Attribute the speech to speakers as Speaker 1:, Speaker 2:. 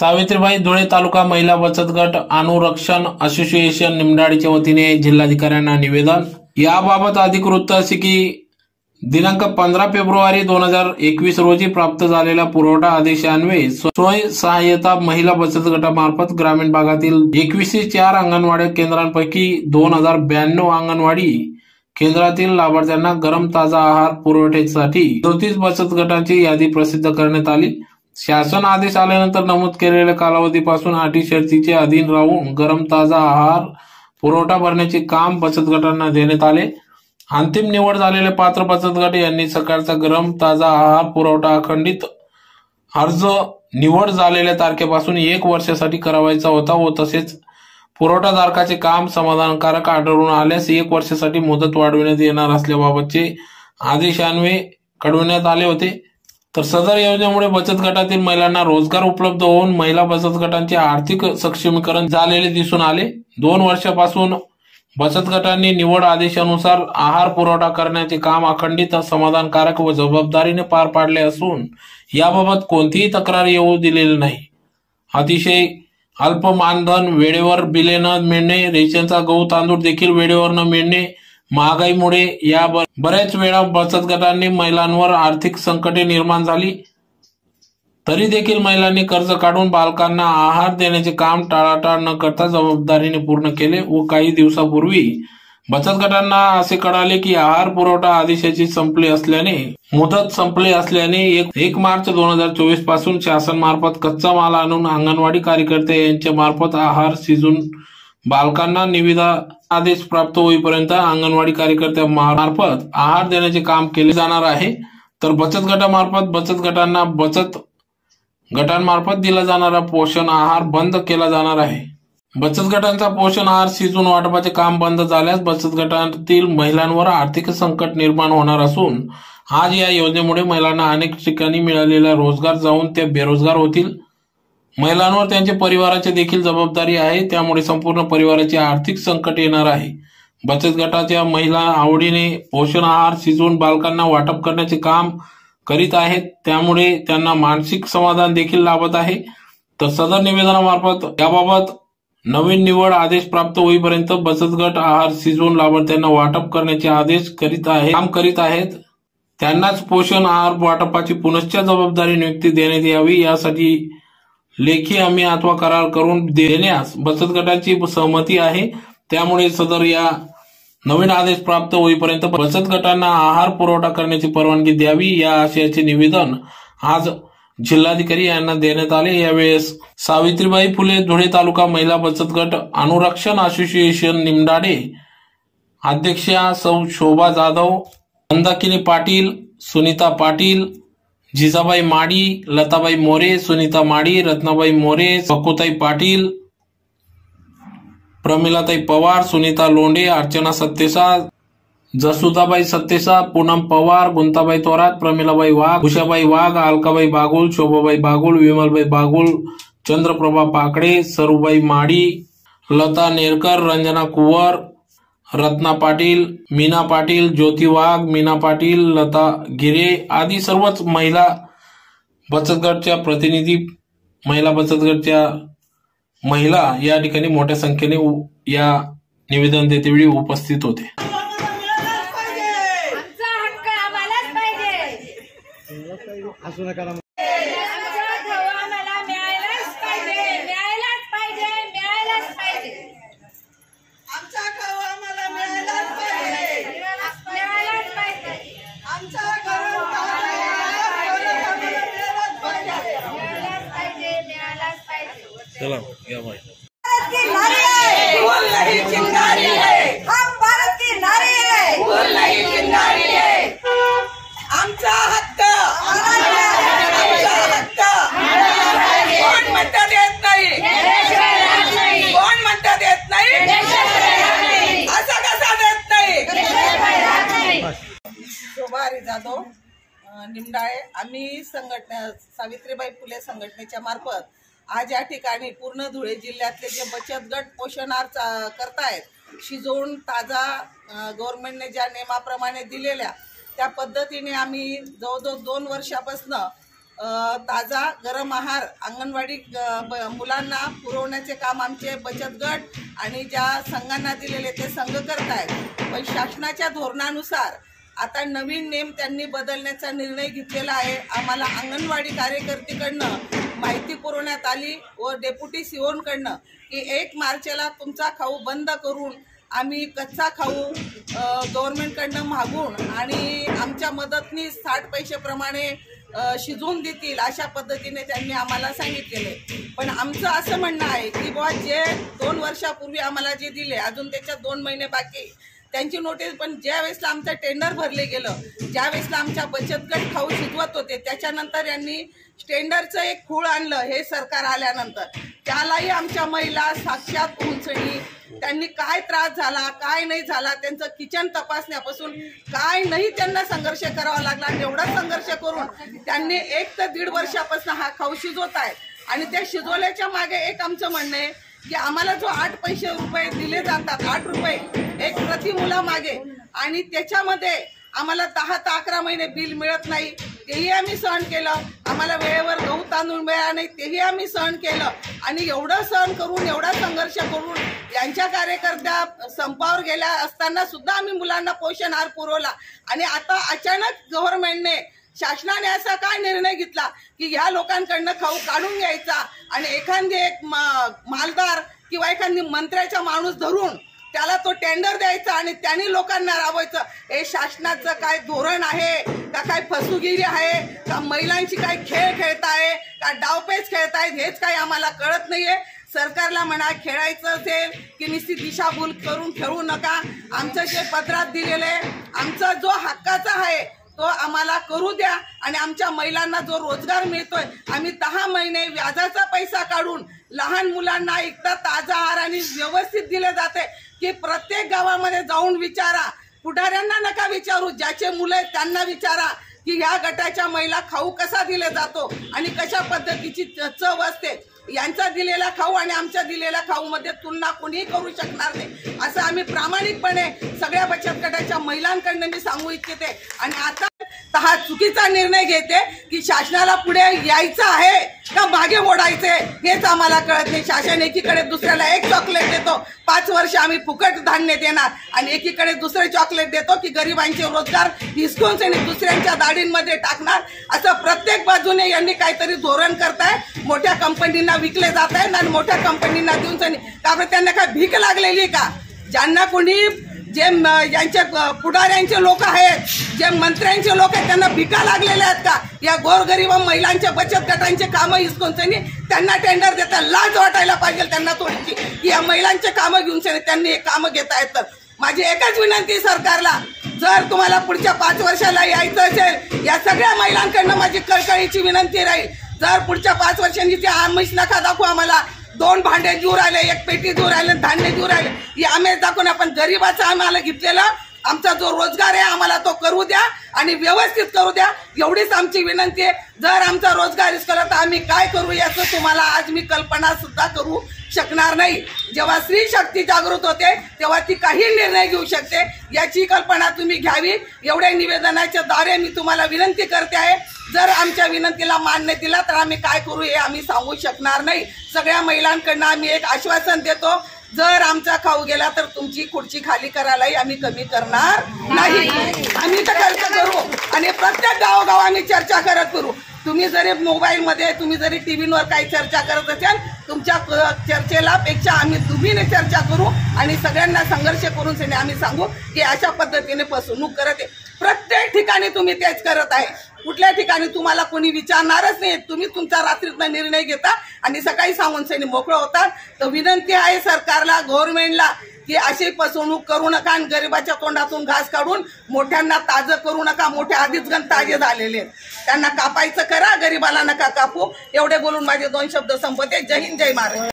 Speaker 1: सावित्रीबाई धुळे तालुका महिला बचत गट अनुरक्षण असोसिएशन निमडाळीच्या वतीने जिल्हाधिकाऱ्यांना निवेदन. याबाबत अधिक वृत्त असे की दिनांक पंधरा फेब्रुवारी दोन हजार एकवीस रोजी प्राप्त झालेल्या पुरवठा आदेशान्वये स्वयं सहाय्यता महिला बचत गटामार्फत ग्रामीण भागातील एकवीसशे चार अंगणवाडी केंद्रांपैकी दोन हजार ब्याण्णव अंगणवाडी केंद्रातील लाभार्थ्यांना गरम ताजा आहार पुरवठ्यासाठी चौतीस बचत गटांची यादी प्रसिद्ध करण्यात आली. शासन आदेश आल्यानंतर नमूद केलेल्या कालावधीपासून अटी शर्तीचे अधीन राहून गरम ताजा आहार पुरवठा भरण्याचे काम बचत गटांना देण्यात आले. अंतिम निवड झालेले पात्र बचत गट यांनी सकाळचा गरम ताजा आहार पुरवठा अखंडित अर्ज निवड झालेल्या तारखेपासून एक वर्षासाठी करावायचा होता व तसेच पुरवठाधारकाचे काम समाधानकारक आढळून आल्यास एक वर्षासाठी मुदत वाढविण्यात येणार असल्याबाबतचे आदेशान्वये कळविण्यात आले होते. तर सदर योजनेमुळे बचत गटातील महिलांना रोजगार उपलब्ध होऊन महिला बचत गटांचे आर्थिक सक्षमीकरण झालेले दिसून आले. दोन वर्षापासून बचत गटांनी निवड आदेशानुसार आहार पुरवठा करण्याचे काम अखंडित समाधानकारक व जबाबदारीने पार पाडले असून याबाबत कोणतीही तक्रार येऊ दिलेली नाही. अतिशय अल्प मानधन वेळेवर बिले न मिळणे रेशनचा गहू तांदूळ देखील वेळेवर न मिळणे महागाईमुळे या बऱ्याच वेळा बचत गटांनी महिलांवर आर्थिक संकटे निर्माण झाली. तरी देखील महिलांनी कर्ज काढून बालकांना आहार देण्याचे काम टाळाटाळ न करता जबाबदारीने पूर्ण केले व काही दिवसापूर्वी बचत गटांना असे कळाले की आहार पुरवठा आदेशाची संपली असल्याने मुदत संपली असल्याने एक एक मार्च दोन हजार चोवीसपासून शासन मार्फत कच्चा माल आणून अंगणवाडी कार्यकर्ते यांच्या मार्फत आहार शिजून बालकांना निविदा आदेश प्राप्त होईपर्यंत अंगणवाडी कार्यकर्त्या मार्फत आहार देण्याचे काम केले जाणार आहे. तर बचत गटामार्फत बचत गटांना बचत गटांमार्फत दिला जाणारा पोषण आहार बंद केला जाणार आहे. बचत गटांचा पोषण आहार शिजून वाटपाचे काम बंद झाल्यास बचत गटातील महिलांवर आर्थिक संकट निर्माण होणार असून आज या योजनेमुळे महिलांना अनेक ठिकाणी मिळालेला रोजगार जाऊन त्या बेरोजगार होतील. महिलांवर त्यांच्या परिवाराची देखील जबाबदारी आहे. त्यामुळे संपूर्ण परिवाराचे आर्थिक संकट येणार आहे. बचत गटाच्या महिला आवडीने पोषण आहार शिजवून बालकांना वाटप करण्याचे काम करीत आहेत. त्यामुळे त्यांना मानसिक समाधान देखील लाभत आहे. तर सदर निवेदनामार्फत याबाबत नवीन निवड आदेश प्राप्त होईपर्यंत बचत गट आहार शिजवून लाभार्थ्यांना वाटप करण्याचे आदेश करीत आहे काम करीत आहेत. त्यांनाच पोषण आहार वाटपाची पुनश्च जबाबदारी नियुक्ती देण्यात यावी. यासाठी लेखी आम्ही अथवा करार करून देण्यास बचत गटाची सहमती आहे. त्यामुळे सदर या नवीन आदेश प्राप्त होईपर्यंत बचत गटांना आहार पुरवठा करण्याची परवानगी द्यावी या आशयाचे निवेदन आज जिल्हाधिकारी यांना देण्यात आले. यावेळेस सावित्रीबाई फुले धुळे तालुका महिला बचत गट अनुरक्षण असोसिएशन निमडाडे अध्यक्षा सौ शोभा जाधव मंदाकिनी पाटील सुनीता पाटील जिजाबाई माडी लताबाई मोरे सुनीता माडी रत्नाबाई मोरे बकुताई पाटील प्रमिलाताई पवार सुनीता लोंढे अर्चना सत्तेसाळ जसुदाबाई सत्तेसा पूनम पवार गुंताबाई थोरात प्रमिलाबाई वाघ उषाबाई वाघ अलकाबाई बागुल शोभाबाई बागुल विमलबाई बागुल चंद्रप्रभा पाकडे सरुबाई माडी लता नेरकर रंजना कुवर रत्ना पाटील मीना पाटील ज्योती वाघ मीना पाटील लता गिरे आदी सर्वच महिला बचत गटच्या प्रतिनिधी महिला बचत गटच्या महिला या ठिकाणी मोठ्या संख्येने या निवेदन देतेवेळी उपस्थित होते.
Speaker 2: आमचा हक्क आम्हालाच पाहिजे.
Speaker 3: असू नका ना.
Speaker 2: आमचा गहू आम्हाला मिळायलाच पाहिजे मिळायलाच पाहिजे मिळायलाच पाहिजे
Speaker 4: आमचा गहू आम्हाला मिळायलाच पाहिजे
Speaker 2: मिळायलाच पाहिजे
Speaker 4: आमचा गहू आम्हाला मिळायलाच पाहिजे
Speaker 2: मिळायलाच पाहिजे मिळायलाच पाहिजे
Speaker 1: चला या बाई
Speaker 4: भारत की नारी है भूल नहीं चिंगारी है हम भारत की नारी है भूल नहीं चिंगारी है। आमचा हक्क आमचा हक्क कोण म्हणतात येत नाही? कोण म्हणतात येत नाही? असं कसा देत नाही। शोभारी जाधव निमडाळे आम्ही संघटना सावित्रीबाई फुले संघटनेच्या मार्फत आज या ठिकाणी पूर्ण धुळे जिल्ह्यातले जे बचत गट पोषणार चा- करतायत शिजवून ताजा गव्हर्नमेंटने ज्या नियमाप्रमाणे दिलेल्या त्या पद्धतीने आम्ही जवळजवळ दोन वर्षापासनं ताजा गरम आहार अंगणवाडी ब- मुलांना पुरवण्याचे काम आमचे बचत गट आणि ज्या संघांना दिलेले ते संघ करत आहेत पण शासनाच्या धोरणानुसार आता नवीन नेम त्यांनी बदलण्याचा निर्णय घेतलेला आहे. आम्हाला अंगणवाडी कार्यकर्तीकडनं माहिती पुरवण्यात आली व डेप्युटी सीओनकडनं की एक मार्चला तुमचा खाऊ बंद करून आम्ही कच्चा खाऊ गव्हर्नमेंटकडनं मागून आणि आमच्या मदतनी साठ पैशाप्रमाणे शिजवून देतील अशा पद्धतीने त्यांनी आम्हाला सांगितलेले. पण आमचं असं म्हणणं आहे की बुवा जे दोन वर्षापूर्वी आम्हाला जे दिले अजून त्याच्यात दोन महिने बाकी. त्यांची नोटीस पण ज्या वेळेसला आमचं टेंडर भरले गेलं ज्या वेळेसला आमच्या बचत गट खाऊ शिजवत होते त्याच्यानंतर यांनी स्टँडर्डचं एक खूळ आणलं हे सरकार आल्यानंतर. त्यालाही आमच्या महिला साक्षात पोहोचणी त्यांनी काय त्रास झाला काय नाही झाला त्यांचं किचन तपासण्यापासून काय नाही त्यांना संघर्ष करावा लागला. एवढा संघर्ष करून त्यांनी एक ते दीड वर्षापासून हा खाऊ शिजवत आहे. आणि त्या शिजवल्याच्या मागे एक आमचं म्हणणं आहे की आम्हाला जो आठ पैसे रुपये दिले जातात आठ रुपये एक प्रति मुलामागे आणि त्याच्यामध्ये आम्हाला दहा ते अकरा महिने बिल मिळत नाही. तेही आम्ही सहन केलं. आम्हाला वेळेवर गहू तांदूळ मिळाला नाही तेही आम्ही सहन केलं. आणि एवढं सहन करून एवढा संघर्ष करून यांच्या कार्यकर्त्या संपावर गेल्या असताना सुद्धा आम्ही मुलांना पोषण आहार पुरवला. आणि आता अचानक गव्हर्नमेंटने शासनाने असा काय निर्णय घेतला की ह्या लोकांकडनं खाऊ काढून घ्यायचा आणि एखादी एक मा- मालदार किंवा एखादी मंत्र्याचा माणूस धरून त्याला तो टेंडर द्यायचा आणि त्यांनी लोकांना राबवायचं. हे शासनाचं काय धोरण आहे? का काय फसुगिरी आहे? का महिलांची काय खेळ खेळताय का डावपेच खेळतायत हेच काही आम्हाला कळत नाहीये. सरकारला म्हणा खेळायचं असेल की निश्चित दिशाभूल करून खेळू नका. आमचं जे पत्रात दिलेलं आहे आमचा जो हक्काचा आहे तो आम्हाला करू द्या. आणि आमच्या महिलांना जो रोजगार मिळतोय आम्ही दहा महिने व्याजाचा पैसा काढून लहान मुलांना एकदा ताजा आहार आणि व्यवस्थित दिले जाते. की प्रत्येक गावामध्ये जाऊन विचारा. पुढाऱ्यांना नका विचारू ज्याचे मुलं आहेत त्यांना विचारा की ह्या गटाच्या महिला खाऊ कसा दिला जातो आणि कशा पद्धतीची चव असते. यांचा दिलेला खाऊ आणि आमच्या दिलेल्या खाऊमध्ये तुलना कोणीही करू शकणार नाही. असं आम्ही प्रामाणिकपणे सगळ्या बचत गटाच्या महिलांकडनं मी सांगू इच्छिते. आणि आता तर हा चुकीचा निर्णय घेते की शासनाला पुढे यायचं आहे का मागे मोडायचे हेच आम्हाला कळत नाही. शासन एकीकडे दुसऱ्याला एक चॉकलेट देतो. पाच वर्ष आम्ही फुकट धान्य देणार आणि एकीकडे दुसरे चॉकलेट देतो की गरिबांचे रोजगार हिसकून आणि दुसऱ्यांच्या दाढींमध्ये टाकणार. असं प्रत्येक बाजूने यांनी काहीतरी धोरण करताय. मोठ्या कंपनींना विकले जात आहे आणि मोठ्या कंपनींना देऊन सनी का त्यांना काय भीक लागलेली का? ज्यांना कोणी जे यांचे पुढाऱ्यांचे लोक आहेत जे मंत्र्यांचे लोक आहेत त्यांना भिका लागलेले आहेत का? या गोरगरीब महिलांच्या बचत गटांचे कामं हिसकून त्यांना टेंडर देतात लाज वाटायला पाहिजे त्यांना थोडीशी. की या महिलांचे कामं घेऊन सनी त्यांनी हे कामं घेता येत माझी एकच विनंती सरकारला जर तुम्हाला पुढच्या पाच वर्षाला यायचं असेल या सगळ्या महिलांकडनं माझी कळकळीची विनंती राहील. जर पुढच्या पाच वर्षांनी ते आमिष नका दाखवू आम्हाला दोन भांडे जीव राहिले एक पेटी देऊ राहिले धान्य जीव राहिले. हे आम्ही दाखवून आपण गरीबाचं आम्हाला घेतलेला आमचा जो रोजगार आहे आम्हाला तो करू द्या आणि व्यवस्थित करू द्या. एवढीच आमची विनंती आहे. जर आमचा रोजगार हिसकला तर आम्ही काय करू याचं तुम्हाला आज मी कल्पना सुद्धा करू शकणार नाही. जेव्हा स्त्री शक्ती जागृत होते तेव्हा ती काही निर्णय घेऊ शकते. याची कल्पना तुम्ही घ्यावी. एवढ्या निवेदनाच्या द्वारे मी तुम्हाला विनंती करते आहे. जर आमच्या विनंतीला मान्य दिला तर आम्ही काय करू हे आम्ही सांगू शकणार नाही. सगळ्या महिलांकडनं आम्ही एक आश्वासन देतो. जर आमचा खाऊ गेला तर तुमची खुर्ची खाली करायलाही आम्ही कमी करणार नाही. आम्ही तर खर्च करू आणि प्रत्येक गावोगाव आम्ही चर्चा करत करू तुम्ही जरी मोबाईलमध्ये तुम्ही जरी टीव्हीवर काही चर्चा करत असाल तुमच्या चर्चेला पेक्षा आम्ही तुम्हीने चर्चा करू आणि सगळ्यांना संघर्ष करून आम्ही सांगू की अशा पद्धतीने फसवणूक करत आहे. प्रत्येक ठिकाणी तुम्ही तेच करत आहे. कुठल्या ठिकाणी तुम्हाला कोणी विचारणारच नाही. तुम्ही तुमचा रात्रीतला निर्णय घेता आणि सकाळी सांगून सैनी मोकळं होतात. तर विनंती आहे सरकारला गव्हर्नमेंटला की अशी फसवणूक करू नका आणि गरिबाच्या तोंडातून घास काढून मोठ्यांना ताजं करू नका. मोठे आधीच गण ताजे झालेले आहेत. त्यांना कापायचं करा गरिबाला नका कापू. एवढे बोलून माझे दोन शब्द संपते जय हिंद जय महाराज